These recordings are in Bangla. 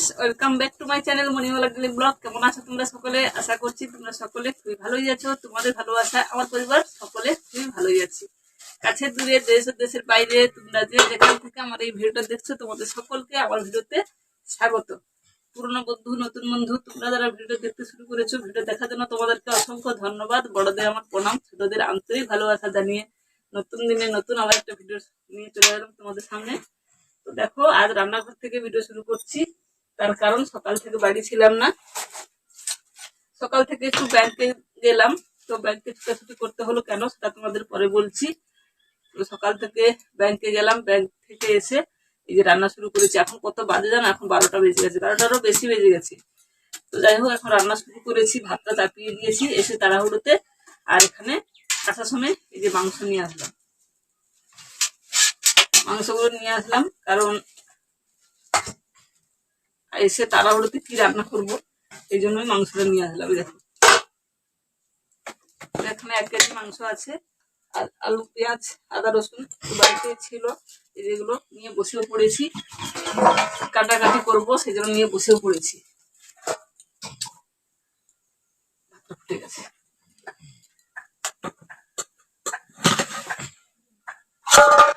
Friends welcome back to my channel Manimala daily blog কেমন আছো তোমরা সকলে? আশা করছি তোমরা সকলে খুবই ভালোই আছো। তোমাদের ভালোবাসা আমার পরিবার সকলে খুবই ভালোই আছি। কাছে দূরে, দেশ ও দেশের বাইরে তোমরা যে যেখান থেকে আমার এই ভিডিওটা দেখছ, তোমাদের সকলকে আমার ভিডিওতে স্বাগত। পুরনো বন্ধু, নতুন বন্ধু, তোমরা যারা ভিডিও দেখতে শুরু করেছ, ভিডিও দেখার জন্য তোমাদেরকে অসংখ্য ধন্যবাদ। বড়দের আমার প্রণাম, ছোটদের আন্তরিক ভালোবাসা জানিয়ে নতুন দিনে নতুন আবার একটা ভিডিও নিয়ে চলে এলাম তোমাদের সামনে। তো দেখো, আজ রান্নাঘর থেকে ভিডিও শুরু করছি। তার কারণ সকাল থেকে বাড়ি ছিলাম না। সকাল থেকে একটু ব্যাংকে গেলাম। তো ব্যাংকে ছুটাছুটি করতে হলো কেন সেটা তোমাদের পরে বলছি। তো সকাল থেকে ব্যাংকে গেলাম। ব্যাংক থেকে এসে এই যে রান্না শুরু করেছি। এখন কত বাজে জানো? এখন বারোটা বেজে গেছে। বারোটারও বেশি বেজে গেছে। তো যাই হোক, এখন রান্না শুরু করেছি। ভাতটা চাপিয়ে দিয়েছি। এসে তাড়াহুড়োতে আর এখানে আসার সময় এই যে মাংস নিয়ে আসলাম। মাংসগুলো নিয়ে আসলাম। কারণ এসে তাড়াহুড়োতে কি রান্না করব? এই জন্যই মাংসটা নিয়ে আসলাম দেখো। এখানে এক কেজি মাংস আছে, আর আলু, পেঁয়াজ, আদা, রসুন বাড়িতে ছিল। যেগুলো নিয়ে বসেও পড়েছি। কাটাকাটি করব জন্য নিয়ে বসেও পড়েছি। ফুটে গেছে। ভাতটাও আমার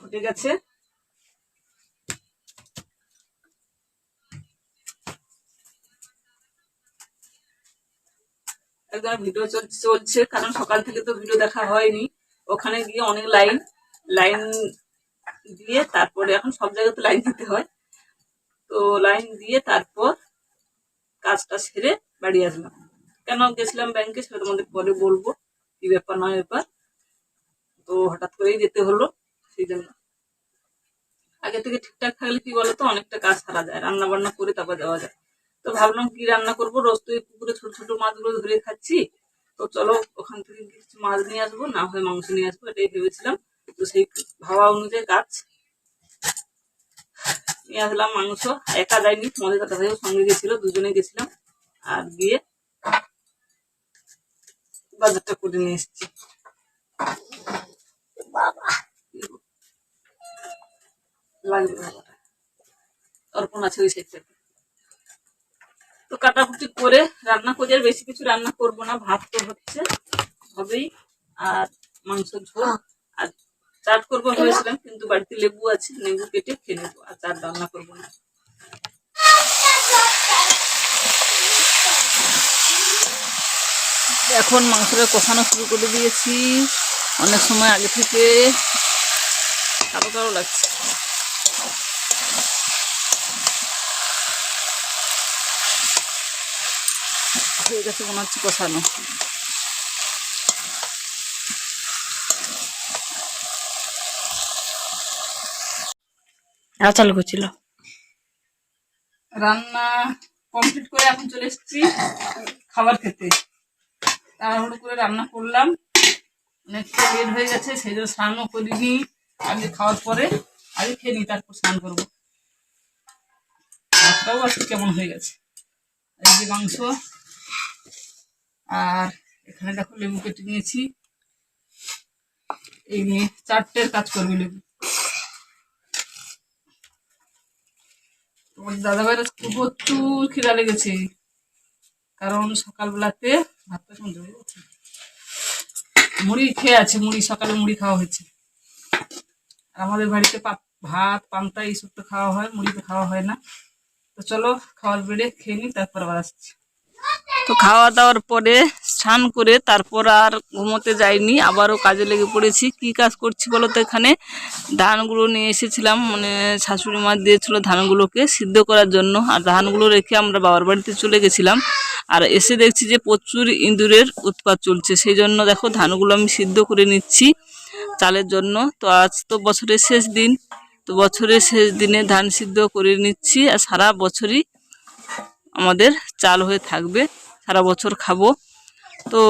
ফুটে গেছে। একদম ভিডিও চলছে, কারণ সকাল থেকে তো ভিডিও দেখা হয়নি। ওখানে গিয়ে অনেক লাইন লাইন দিয়ে তারপরে এখন সব জায়গায় তো লাইন দিতে হয়। তো লাইন দিয়ে তারপর কাজটা সেরে বাড়ি আসলাম। কেন গেছিলাম ব্যাংকে সেটা তোমাদের পরে বলব। কি ব্যাপার না ব্যাপার। তো হঠাৎ করেই যেতে হলো। সেই জন্য আগে থেকে ঠিকঠাক থাকলে কি বলতো, অনেকটা কাজ সারা যায় রান্না বান্না করে তারপর যাওয়া যায়। তো ভাবলাম কি রান্না করব, রোজ তো পুকুরে ছোট ছোট মাছগুলো ধরে খাচ্ছি। তো চলো ওখান থেকে কিছু মাছ নিয়ে আসব, না হয় মাংস নিয়ে আসব, এটাই ভেবেছিলাম। তো সেই ভাবা অনুযায়ী কাজ। নিয়ে আসলাম মাংস, একা যায়নি তোমাদের দাদা ভাইও সঙ্গে গেছিল, দুজনে গেছিলাম, আর গিয়ে বাজারটা করে নিয়ে এসেছি। লাগবে বাবাটা অর্পণ তো কাটাকুটি করে রান্না করে আর বেশি কিছু রান্না করব না ভাত তো হচ্ছে হবেই আর মাংস ঝোল আর চাট করব ভেবেছিলাম কিন্তু বাড়িতে লেবু আছে লেবু কেটে খেয়ে নেব আর চাট রান্না করব না এখন মাংসটা কষানো শুরু করে দিয়েছি। অনেক সময় আগে থেকে। কালো কালো লাগছে। হয়ে গেছে মনে হচ্ছে কষানো। আর চালু করছিল। রান্না কমপ্লিট করে এখন চলে এসেছি খাবার খেতে। তাড়াহুড়ো করে রান্না করলাম। অনেকটা লেট হয়ে গেছে সেই জন্য স্নানও করিনি। আগে খাওয়ার পরে আগে খেয়ে নিই, তারপর স্নান করব। ভাতটাও আজকে কেমন হয়ে গেছে। এই যে মাংস, আর এখানে দেখো লেবু কেটে নিয়েছি। এই নিয়ে চারটের কাজ করবে লেবু। তোমার দাদাভাইয়ের আজকে প্রচুর খিদা লেগেছে, কারণ সকালবেলাতে ভাতটা শুনতে পেরেছি মুড়ি খেয়ে আছে, মুড়ি, সকালে মুড়ি খাওয়া হয়েছে। আর আমাদের বাড়িতে পা- ভাত, পান্তা এইসব তো খাওয়া হয়, মুড়ি তো খাওয়া হয় না। তো চলো খাওয়ার বেড়ে খেয়ে নিই, তারপর আবার আসছি। তো খাওয়া দাওয়ার পরে স্নান করে তারপর আর ঘুমোতে যাইনি, আবারও কাজে লেগে পড়েছি। কি কাজ করছি বলো তো এখানে? ধানগুলো নিয়ে এসেছিলাম মানে শাশুড়ি মা দিয়েছিল ধানগুলোকে সিদ্ধ করার জন্য। আর ধানগুলো রেখে আমরা বাবার বাড়িতে চলে গেছিলাম। আর এসে দেখছি যে প্রচুর ইঁদুরের উৎপাত চলছে। সেই জন্য দেখো ধানগুলো আমি সিদ্ধ করে নিচ্ছি চালের জন্য। তো আজ তো বছরের শেষ দিন। তো বছরের শেষ দিনে ধান সিদ্ধ করে নিচ্ছি আর সারা বছরই আমাদের চাল হয়ে থাকবে। সারা বছর খাব। তো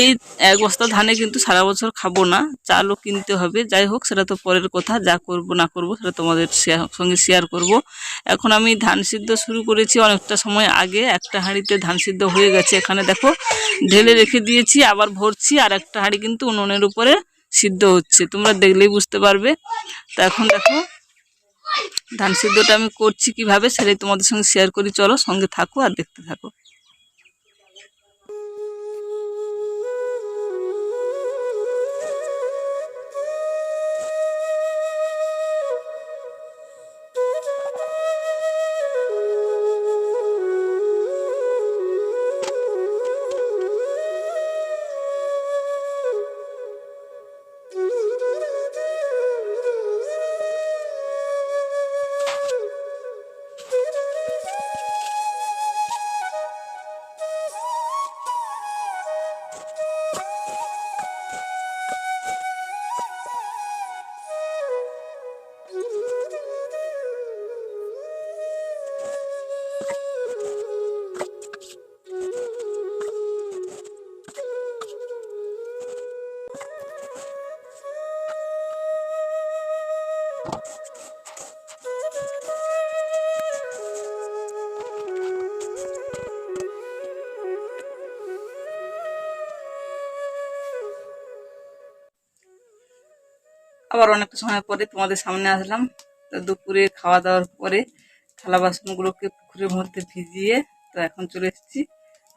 এই এক বস্তা ধানে কিন্তু সারা বছর খাব না, চালও কিনতে হবে। যাই হোক, সেটা তো পরের কথা, যা করব না করব, সেটা তোমাদের সঙ্গে শেয়ার করব। এখন আমি ধান সিদ্ধ শুরু করেছি অনেকটা সময় আগে। একটা হাঁড়িতে ধান সিদ্ধ হয়ে গেছে। এখানে দেখো, ঢেলে রেখে দিয়েছি, আবার ভরছি, আর একটা হাঁড়ি কিন্তু উনুনের উপরে সিদ্ধ হচ্ছে। তোমরা দেখলেই বুঝতে পারবে। তো এখন দেখো, ধান সিদ্ধটা আমি করছি কীভাবে সেটাই তোমাদের সঙ্গে শেয়ার করি। চলো সঙ্গে থাকো আর দেখতে থাকো। আবার অনেকটা সময় পরে তোমাদের সামনে আসলাম। তো দুপুরে খাওয়া দাওয়ার পরে থালা বাসনগুলোকে পুকুরের মধ্যে ভিজিয়ে তো এখন চলে এসেছি।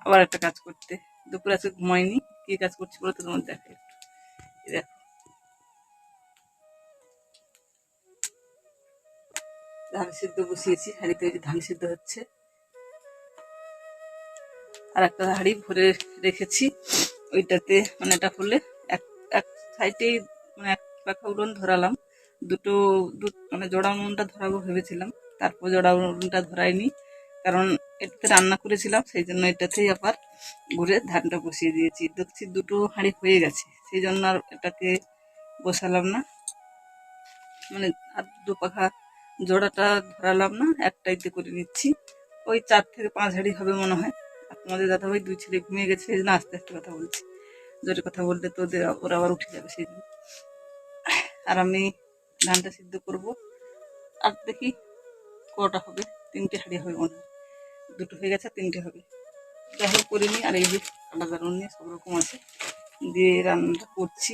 আবার একটা কাজ করতে। দুপুরে আজকে ঘুমাইনি। কি কাজ করছি বলে তো তোমার দেখে দেখো ধান সিদ্ধ বসিয়েছি, হাঁড়িতে ধান সিদ্ধ হচ্ছে। আর একটা হাঁড়ি ভরে রেখেছি, ওইটাতে মানে এটা হলে এক এক সাইডেই মানে এক পাখা উড়ন ধরালাম। দুটো, দু- মানে জোড়া উনুনটা ধরাবো ভেবেছিলাম, তারপর জোড়া উনুনটা ধরাইনি। কারণ এটাতে রান্না করেছিলাম, সেই জন্য এটাতেই আবার ঘুরে ধানটা বসিয়ে দিয়েছি। দেখছি দুটো হাঁড়ি হয়ে গেছে। সেই জন্য আর এটাকে বসালাম না। মানে আর দু পাখা জোড়াটা ধরালাম না একটাইতে করে নিচ্ছি। ওই চার থেকে পাঁচ হাঁড়ি হবে মনে হয়। আর তোমাদের দাদা ভাই দুই ছেলে ঘুমিয়ে গেছে সেই জন্য আস্তে আস্তে কথা বলছি। জোরে কথা বললে তো ওদের, ওরা আবার উঠে যাবে সেই জন্য আর আমি ধানটা সিদ্ধ করব। আর দেখি কটা হবে, তিনটে হাঁড়ি হবে মনে হয়। দুটো হয়ে গেছে, তিনটে হবে। যাই হোক করে নিই, আর এই যে আলাদা নিয়ে সব রকম আছে। দিয়ে রান্নাটা করছি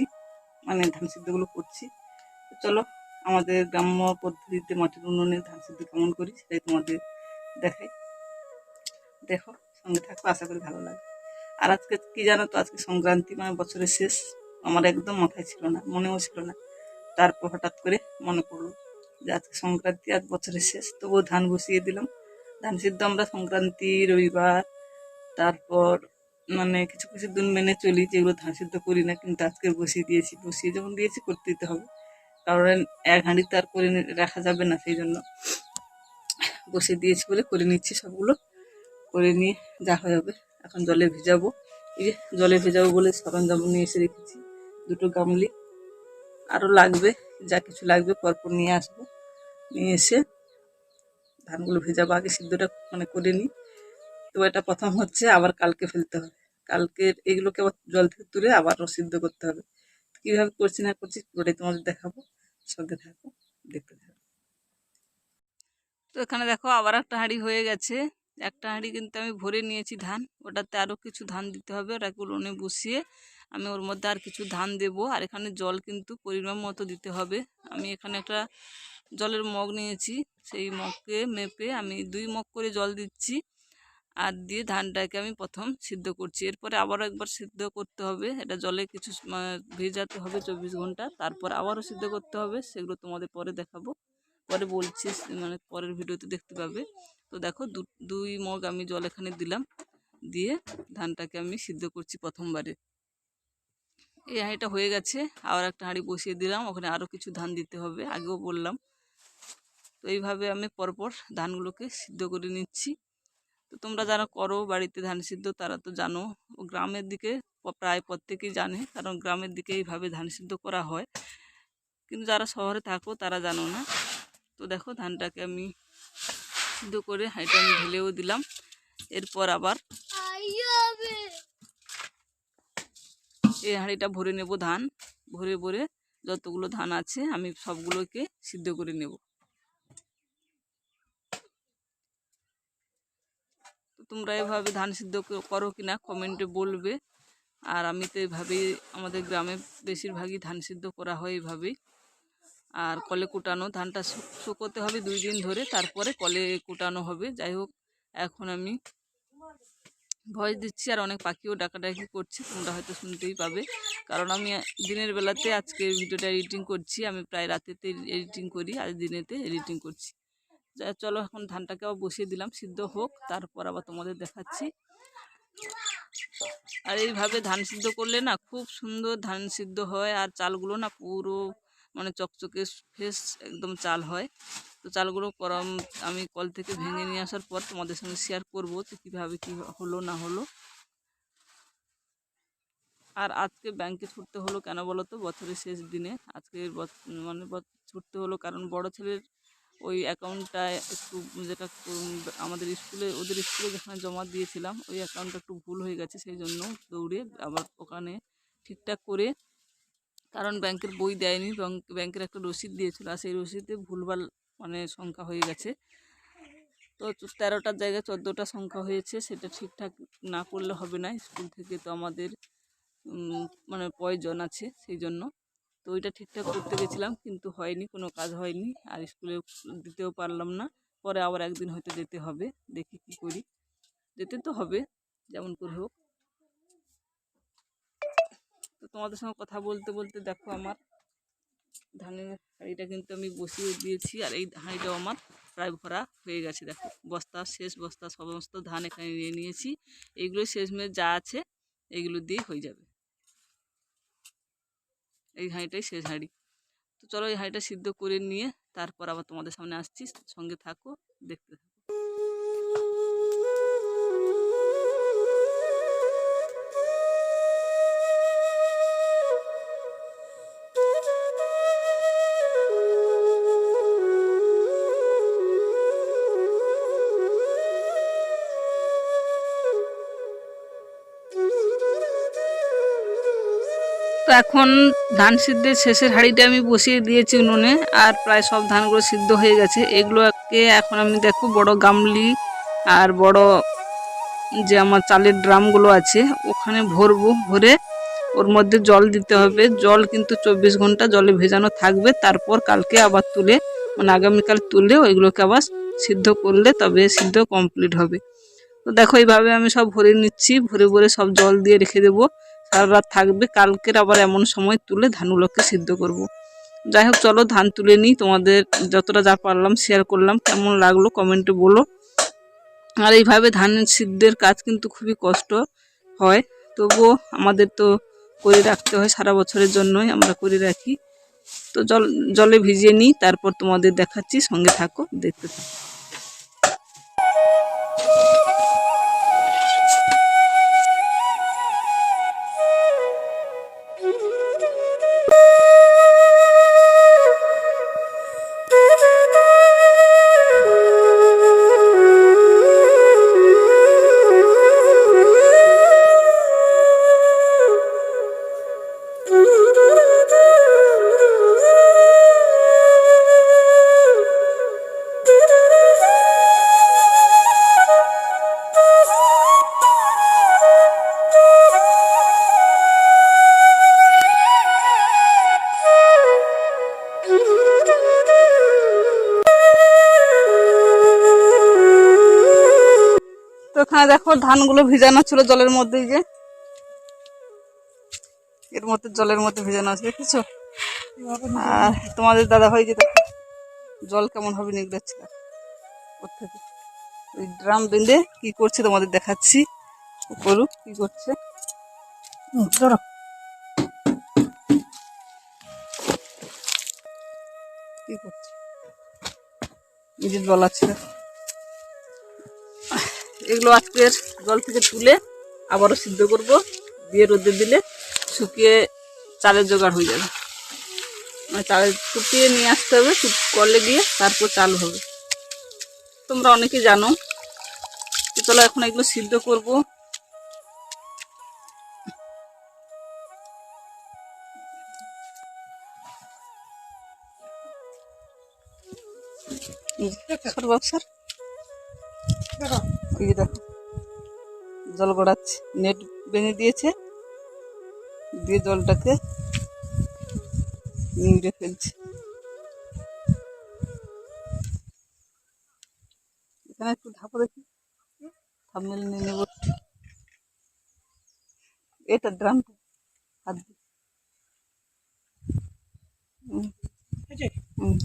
মানে ধান সিদ্ধগুলো করছি। চলো, আমাদের গ্রাম্য পদ্ধতিতে মাটির উনুনে ধান সিদ্ধ কেমন করি সেটাই তোমাদের দেখাই। দেখো, সঙ্গে থাকো, আশা করি ভালো লাগে আর আজকে কি জানো তো, আজকে সংক্রান্তি মানে বছরের শেষ। আমার একদম মাথায় ছিল না, মনেও ছিল না। তারপর হঠাৎ করে মনে পড়ল যে আজকে সংক্রান্তি, আজ বছরের শেষ। তবুও ধান বসিয়ে দিলাম। ধান সিদ্ধ আমরা সংক্রান্তি, রবিবার, তারপর মানে কিছু কিছু দিন মেনে চলি যেগুলো ধান সিদ্ধ করি না, কিন্তু আজকে বসিয়ে দিয়েছি, বসিয়ে যখন দিয়েছি করতে দিতে হবে। কারণ এক হাঁড়ি তো আর করে রাখা যাবে না, সেই জন্য বসিয়ে দিয়েছি বলে করে নিচ্ছি সবগুলো। করে নিয়ে যা হয়ে যাবে, এখন জলে ভেজাবো। এই যে জলে ভেজাবো বলে সরঞ্জাম নিয়ে এসে রেখেছি, দুটো গামলি। আরও লাগবে, যা কিছু লাগবে পরপর নিয়ে আসব। নিয়ে এসে ধানগুলো ভেজাবো, আগে সিদ্ধটা মানে করে নিই। তো এটা প্রথম হচ্ছে আবার কালকে ফেলতে হবে। কালকে এগুলোকে আবার জল থেকে তুলে আবারও সিদ্ধ করতে হবে। কীভাবে করছি না করছি ওটাই তোমাদের দেখাবো। সঙ্গে থাকো, দেখতে থাকো। তো এখানে দেখো আবার একটা হাঁড়ি হয়ে গেছে। একটা হাঁড়ি কিন্তু আমি ভরে নিয়েছি ধান। ওটাতে আরও কিছু ধান দিতে হবে। ওটাকে উনুনে বসিয়ে আমি ওর মধ্যে আর কিছু ধান দেবো। আর এখানে জল কিন্তু পরিমাণ মতো দিতে হবে। আমি এখানে একটা জলের মগ নিয়েছি। সেই মগকে মেপে আমি দুই মগ করে জল দিচ্ছি। আর দিয়ে ধানটাকে আমি প্রথম সিদ্ধ করছি। এরপরে আবারও একবার সিদ্ধ করতে হবে। এটা জলে কিছু ভেজাতে হবে চব্বিশ ঘণ্টা। তারপর আবারও সিদ্ধ করতে হবে। সেগুলো তোমাদের পরে দেখাবো। পরে বলছি মানে পরের ভিডিওতে দেখতে পাবে। তো দেখো দুই মগ আমি জল এখানে দিলাম। দিয়ে ধানটাকে আমি সিদ্ধ করছি প্রথমবারে। এই হাঁড়িটা হয়ে গেছে। আবার একটা হাঁড়ি বসিয়ে দিলাম। ওখানে আরও কিছু ধান দিতে হবে। আগেও বললাম। তো এইভাবে আমি পরপর ধানগুলোকে সিদ্ধ করে নিচ্ছি। তো তোমরা যারা করো বাড়িতে ধান সিদ্ধ, তারা তো জানো গ্রামের দিকে প্রায় প্রত্যেকেই জানে, কারণ গ্রামের দিকে এইভাবে ধান সিদ্ধ করা হয়। কিন্তু যারা শহরে থাকো, তারা জানো না। তো দেখো ধানটাকে আমি সিদ্ধ করে হাঁড়িটা আমি ঢেলেও দিলাম। এরপর আবার এই হাঁড়িটা ভরে নেব ধান। ভরে ভরে যতগুলো ধান আছে, আমি সবগুলোকে সিদ্ধ করে নেব। তোমরা এভাবে ধান সিদ্ধ করো কি না কমেন্টে বলবে। আর আমি তো এভাবেই আমাদের গ্রামে বেশিরভাগই ধান সিদ্ধ করা হয় এইভাবেই আর কলে কুটানো ধানটা শুকোতে হবে দুই দিন ধরে, তারপরে কলে কুটানো হবে। যাই হোক, এখন আমি ভয়েস দিচ্ছি আর অনেক পাখিও ডাকাডাকি করছে, তোমরা হয়তো শুনতেই পাবে। কারণ আমি দিনের বেলাতে আজকে ভিডিওটা এডিটিং করছি, আমি প্রায় রাতেতে এডিটিং করি আর দিনেতে এডিটিং করছি। চলো এখন ধানটাকে আবার বসিয়ে দিলাম, সিদ্ধ হোক, তারপর আবার তোমাদের দেখাচ্ছি। আর এইভাবে ধান সিদ্ধ করলে না খুব সুন্দর ধান সিদ্ধ হয়, আর চালগুলো না পুরো মানে চকচকে ফ্রেশ একদম চাল হয়। তো চালগুলো গরম আমি কল থেকে ভেঙে নিয়ে আসার পর তোমাদের সঙ্গে শেয়ার করব যে কীভাবে কী হলো না হলো। আর আজকে ব্যাংকে ছুটতে হলো কেন বলো তো? বছরের শেষ দিনে। আজকে মানে ছুটতে হলো কারণ বড় ছেলের ওই অ্যাকাউন্টটা একটু যেটা আমাদের স্কুলে, ওদের স্কুলে যেখানে জমা দিয়েছিলাম, ওই অ্যাকাউন্টটা একটু ভুল হয়ে গেছে, সেই জন্য দৌড়ে আবার ওখানে ঠিকঠাক করে, কারণ ব্যাংকের বই দেয়নি, ব্যাংক- ব্যাংকের একটা রসিদ দিয়েছিল, আর সেই রসিদে ভুলভাল মানে সংখ্যা হয়ে গেছে। তো তেরোটার জায়গায় চোদ্দোটা সংখ্যা হয়েছে, সেটা ঠিকঠাক না করলে হবে না, স্কুল থেকে তো আমাদের মানে প্রয়োজন আছে, সেই জন্য। তো ওইটা ঠিকঠাক করতে গেছিলাম, কিন্তু হয়নি, কোনো কাজ হয়নি, আর স্কুলে দিতেও পারলাম না। পরে আবার একদিন হয়তো যেতে হবে, দেখি কি করি। যেতে তো হবে, যেমন করে হোক। তো তোমাদের সঙ্গে কথা বলতে বলতে দেখো আমার ধানের হাঁড়িটা কিন্তু আমি বসিয়ে দিয়েছি, আর এই হাঁড়িটাও আমার প্রায় ভরা হয়ে গেছে, দেখো। বস্তা, শেষ বস্তা, সমস্ত ধান এখানে নিয়ে নিয়েছি। এইগুলো শেষমেশ যা আছে এইগুলো দিয়ে হয়ে যাবে। এই হাঁড়িটাই শেষ হাঁড়ি। তো চলো এই হাঁড়িটা সিদ্ধ করে নিয়ে তারপর আবার তোমাদের সামনে আসছি। সঙ্গে থাকো, দেখতে থাকো। এখন ধান সিদ্ধের শেষের হাঁড়িটা আমি বসিয়ে দিয়েছি উনুনে, আর প্রায় সব ধানগুলো সিদ্ধ হয়ে গেছে। এগুলোকে এখন আমি দেখো, বড় গামলি আর বড় যে আমার চালের ড্রামগুলো আছে, ওখানে ভরবো, ভরে ওর মধ্যে জল দিতে হবে। জল কিন্তু চব্বিশ ঘণ্টা জলে ভেজানো থাকবে। তারপর কালকে আবার তুলে মানে আগামীকাল তুলে ওইগুলোকে আবার সিদ্ধ করলে তবে সিদ্ধ কমপ্লিট হবে। তো দেখো, এইভাবে আমি সব ভরে নিচ্ছি। ভরে ভরে সব জল দিয়ে রেখে দেবো। সারা রাত থাকবে, কালকের আবার এমন সময় তুলে ধানগুলোকে সিদ্ধ করব। যাই হোক, চলো ধান তুলে নিই, তোমাদের যতটা যা পারলাম শেয়ার করলাম। কেমন লাগল কমেন্টে বলো। আর এইভাবে ধান সিদ্ধের কাজ কিন্তু খুবই কষ্ট হয়। তবুও আমাদের তো করে রাখতে হয় সারা বছরের জন্যই, আমরা করে রাখি। তো জল, জলে ভিজিয়ে নিই, তারপর তোমাদের দেখাচ্ছি, সঙ্গে থাকো, দেখতে থাকো। দেখো ধানগুলো ভিজানো ছিল জলের মধ্যে যে। এর মধ্যে জলের মধ্যে ভিজানো আছে দেখেছ? আর তোমাদের দাদা ভাই যে দেখো জল কেমন হবে নিগড়াচ্ছে থেকে ওই ড্রাম বেঁধে কি করছে তোমাদের দেখাচ্ছি। করুক কি করছে? কি করছে? নিজের জল আছে দেখো। এগুলো আজকের জল থেকে তুলে আবারও সিদ্ধ করব। দিয়ে রোদে দিলে শুকিয়ে চালের জোগাড় হয়ে যাবে। মানে চালের কুপিয়ে নিয়ে আসতে হবে কলে গিয়ে তারপর চাল হবে। তোমরা অনেকে জানো তো চলো এখন এগুলো সিদ্ধ করব। বাবসার এই যে দেখো জল গড়াচ্ছে নেট বেঁধে দিয়েছে দিয়ে জলটাকে নিংড়ে ফেলছে। এখানে একটু ঢাপো দেখি থামমেল নিয়ে নেব এটা ড্রামটা হাত দিয়ে। হুম। হুম।